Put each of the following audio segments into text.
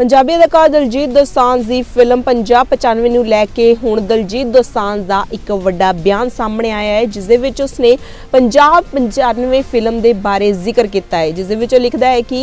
ਪੰਜਾਬੀ ਅਦਾਕਾਰ ਦਲਜੀਤ ਦੋਸਾਂਝ ਦੀ ਫਿਲਮ ਪੰਜਾਬ 95 ਨੂੰ ਲੈ ਕੇ ਹੁਣ ਦਲਜੀਤ ਦੋਸਾਂਝ ਦਾ ਇੱਕ ਵੱਡਾ ਬਿਆਨ ਸਾਹਮਣੇ ਆਇਆ ਹੈ ਜਿਸ ਦੇ ਵਿੱਚ ਉਸਨੇ ਪੰਜਾਬ 95 ਫਿਲਮ ਦੇ ਬਾਰੇ ਜ਼ਿਕਰ ਕੀਤਾ ਹੈ। ਜਿਸ ਦੇ ਵਿੱਚ ਉਹ ਲਿਖਦਾ ਹੈ ਕਿ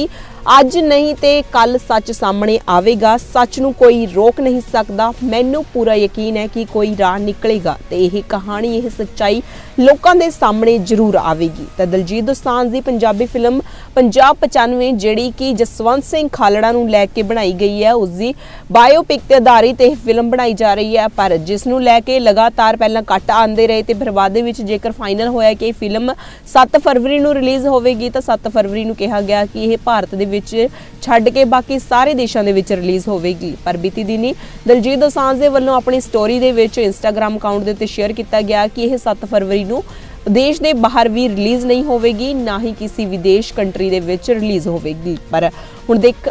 ਅੱਜ ਨਹੀਂ ਤੇ ਕੱਲ ਸੱਚ ਸਾਹਮਣੇ ਆਵੇਗਾ। ਸੱਚ ਨੂੰ ਕੋਈ ਰੋਕ ਨਹੀਂ ਸਕਦਾ। ਮੈਨੂੰ ਪੂਰਾ ਯਕੀਨ ਹੈ ਕਿ ਕੋਈ ਰਾਹ ਨਿਕਲੇਗਾ ਤੇ ਇਹ ਕਹਾਣੀ, ਇਹ ਸੱਚਾਈ ਲੋਕਾਂ ਦੇ ਸਾਹਮਣੇ ਜ਼ਰੂਰ ਆਵੇਗੀ। ਤਾਂ ਦਲਜੀਤ ਦੋਸਾਂਝ ਦੀ ਪੰਜਾਬੀ ਫਿਲਮ ਪੰਜਾਬ 95 ਜਿਹੜੀ ਕਿ ਜਸਵੰਤ ਸਿੰਘ ਖਾਲੜਾ ਨੂੰ ਲੈ ਕੇ ਬਣਾਈ ਗਈ ਹੈ, ਉਸ ਦੀ ਬਾਇਓਪਿਕ ਤੇ ਆਧਾਰਿਤ ਇਹ ਫਿਲਮ ਬਣਾਈ ਜਾ ਰਹੀ ਹੈ। ਪਰ ਜਿਸ ਨੂੰ ਲੈ ਕੇ ਲਗਾਤਾਰ ਪਹਿਲਾਂ ਕੱਟ ਆਉਂਦੇ ਰਹੇ ਤੇ ਫਿਰ ਬਾਅਦ ਦੇ ਵਿੱਚ ਜੇਕਰ ਫਾਈਨਲ ਹੋਇਆ ਕਿ ਇਹ ਫਿਲਮ 7 ਫਰਵਰੀ ਨੂੰ ਰਿਲੀਜ਼ ਹੋਵੇਗੀ, ਤਾਂ 7 ਫਰਵਰੀ ਨੂੰ ਕਿਹਾ ਗਿਆ ਕਿ ਇਹ ਭਾਰਤ ਦੇ ਵਿੱਚ ਛੱਡ ਕੇ ਬਾਕੀ ਸਾਰੇ ਦੇਸ਼ਾਂ ਦੇ ਵਿੱਚ ਰਿਲੀਜ਼ ਹੋਵੇਗੀ। ਪਰ ਬੀਤੀ ਦਿਨੀ ਦਲਜੀਤ ਦੋਸਾਂਝ ਦੇ ਵੱਲੋਂ ਆਪਣੀ ਸਟੋਰੀ ਦੇ ਵਿੱਚ ਇੰਸਟਾਗ੍ਰam ਅਕਾਊਂਟ ਦੇ ਉੱਤੇ ਸ਼ੇਅਰ ਕੀਤਾ ਗਿਆ ਕਿ ਇਹ 7 ਫਰਵਰੀ ਨੂੰ ਦੇਸ਼ ਦੇ ਬਾਹਰ ਵੀ ਰਿਲੀਜ਼ ਨਹੀਂ ਹੋਵੇਗੀ, ਨਾ ਹੀ ਕਿਸੇ ਵਿਦੇਸ਼ ਕੰਟਰੀ ਦੇ ਵਿੱਚ ਰਿਲੀਜ਼ ਹੋਵੇਗੀ। ਪਰ ਹੁਣ ਦੇਖ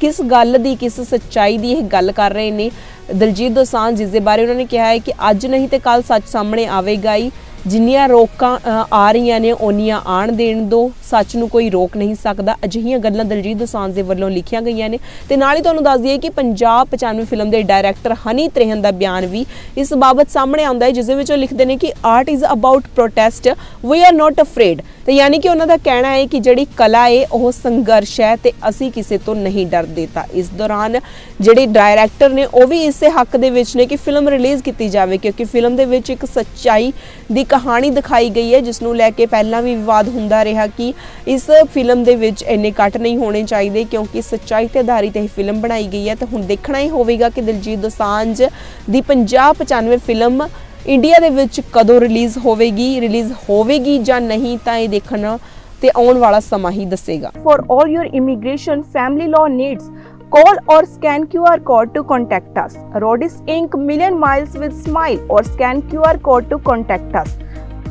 ਕਿਸ ਗੱਲ ਦੀ, ਕਿਸ ਸੱਚਾਈ ਦੀ ਇਹ ਗੱਲ ਕਰ ਰਹੇ ਨੇ ਦਲਜੀਤ ਦੋਸਾਂਝ, ਜਿਸ ਦੇ ਬਾਰੇ ਉਹਨਾਂ ਨੇ ਕਿਹਾ ਹੈ ਕਿ ਅੱਜ ਨਹੀਂ ਤੇ ਕੱਲ ਸੱਚ ਸਾਹਮਣੇ ਆਵੇਗਾ ਹੀ। ਜਿੰਨੀਆਂ ਰੋਕਾਂ ਆ ਰਹੀਆਂ ਨੇ, ਓਨੀਆਂ ਆਣ ਦੇਣ ਦੋ। ਸੱਚ ਨੂੰ ਕੋਈ ਰੋਕ ਨਹੀਂ ਸਕਦਾ। ਅਜਿਹੀਆਂ ਗੱਲਾਂ ਦਲਜੀਤ ਦੋਸਾਂਝ ਦੇ ਵੱਲੋਂ ਲਿਖੀਆਂ ਗਈਆਂ ਨੇ। ਤੇ ਨਾਲ ਹੀ ਤੁਹਾਨੂੰ ਦੱਸ ਦਈਏ ਕਿ ਪੰਜਾਬ 95 ਫਿਲਮ ਦੇ ਡਾਇਰੈਕਟਰ ਹਨੀ ਤ੍ਰੇਹਨ ਦਾ ਬਿਆਨ ਵੀ ਇਸ ਬਾਬਤ ਸਾਹਮਣੇ ਆਉਂਦਾ ਹੈ, ਜਿਸ ਦੇ ਵਿੱਚ ਉਹ ਲਿਖਦੇ ਨੇ ਕਿ art is about protest we are not afraid ਤੇ ਯਾਨੀ ਕਿ ਉਹਨਾਂ ਦਾ ਕਹਿਣਾ ਹੈ ਕਿ ਜਿਹੜੀ ਕਲਾ ਹੈ, ਉਹ ਸੰਘਰਸ਼ ਹੈ ਤੇ ਅਸੀਂ ਕਿਸੇ ਤੋਂ ਨਹੀਂ ਡਰਦੇ ਤਾਂ ਇਸ ਦੌਰਾਨ ਜਿਹੜੇ ਡਾਇਰੈਕਟਰ ਨੇ, ਉਹ ਵੀ ਇਸੇ ਹੱਕ ਦੇ ਵਿੱਚ ਨੇ ਕਿ ਫਿਲਮ ਰਿਲੀਜ਼ ਕੀਤੀ ਜਾਵੇ, ਕਿਉਂਕਿ ਫਿਲਮ ਦੇ ਵਿੱਚ ਇੱਕ ਸੱਚਾਈ ਦੀ ਕਹਾਣੀ ਦਿਖਾਈ ਗਈ ਹੈ ਜਿਸ ਨੂੰ ਲੈ ਕੇ ਪਹਿਲਾਂ ਵੀ ਵਿਵਾਦ ਹੁੰਦਾ ਰਿਹਾ ਕਿ ਇਸ ਫਿਲਮ ਦੇ ਵਿੱਚ ਇੰਨੇ ਕੱਟ ਨਹੀਂ ਹੋਣੇ ਚਾਹੀਦੇ ਕਿਉਂਕਿ ਸੱਚਾਈ ਤੇ ਆਧਾਰਿਤ ਇਹ ਫਿਲਮ ਬਣਾਈ ਗਈ ਹੈ ਤਾਂ ਹੁਣ ਦੇਖਣਾ ਹੀ ਹੋਵੇਗਾ ਕਿ ਦਿਲਜੀਤ ਦੋਸਾਂਝ ਦੀ 50 95 ਫਿਲਮ ਇੰਡੀਆ ਦੇ ਵਿੱਚ ਕਦੋਂ ਰਿਲੀਜ਼ ਹੋਵੇਗੀ ਰਿਲੀਜ਼ ਹੋਵੇਗੀ ਜਾਂ ਨਹੀਂ ਤਾਂ ਇਹ ਦੇਖਣਾ ਤੇ ਆਉਣ ਵਾਲਾ ਸਮਾਂ ਹੀ ਦੱਸੇਗਾ For all your immigration family law needs, call or scan QR code to contact us. Rodis Inc. Million Miles with Smile or scan QR code to contact us.